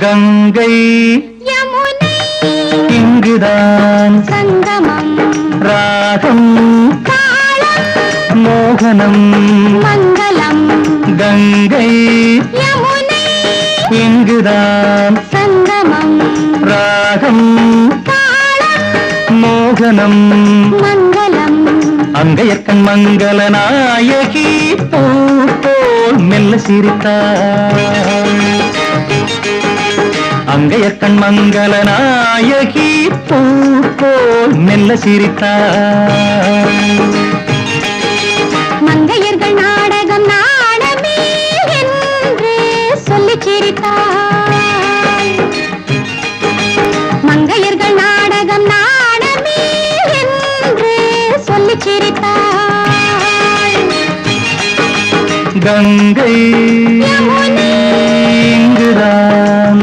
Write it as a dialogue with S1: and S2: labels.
S1: கங்கை.
S2: யமுனை.
S1: இங்குதான்
S2: சங்கமம்.
S1: ராகம். மோகனம்.
S2: மங்களம்.
S1: கங்கை.
S2: யமுனை.
S1: இங்குதான்
S2: சங்கமம்.
S1: ராகம். மோகனம்.
S2: மங்களம்.
S1: அங்கையக்கண் மங்கள நாயகி பூ போல் மெல்ல சிரித்தாள் அங்கையக்கண் மங்கள நாயகி பூ போல் மெல்ல சிரித்தாள்
S2: மங்கையர்கள் நாடகம் நாடமே என்று சொல்லிச் சிரித்தாள் மங்கையர்கள் நாடகம் நாடமே என்று சொல்லிச் சிரித்தாள்
S1: கங்கை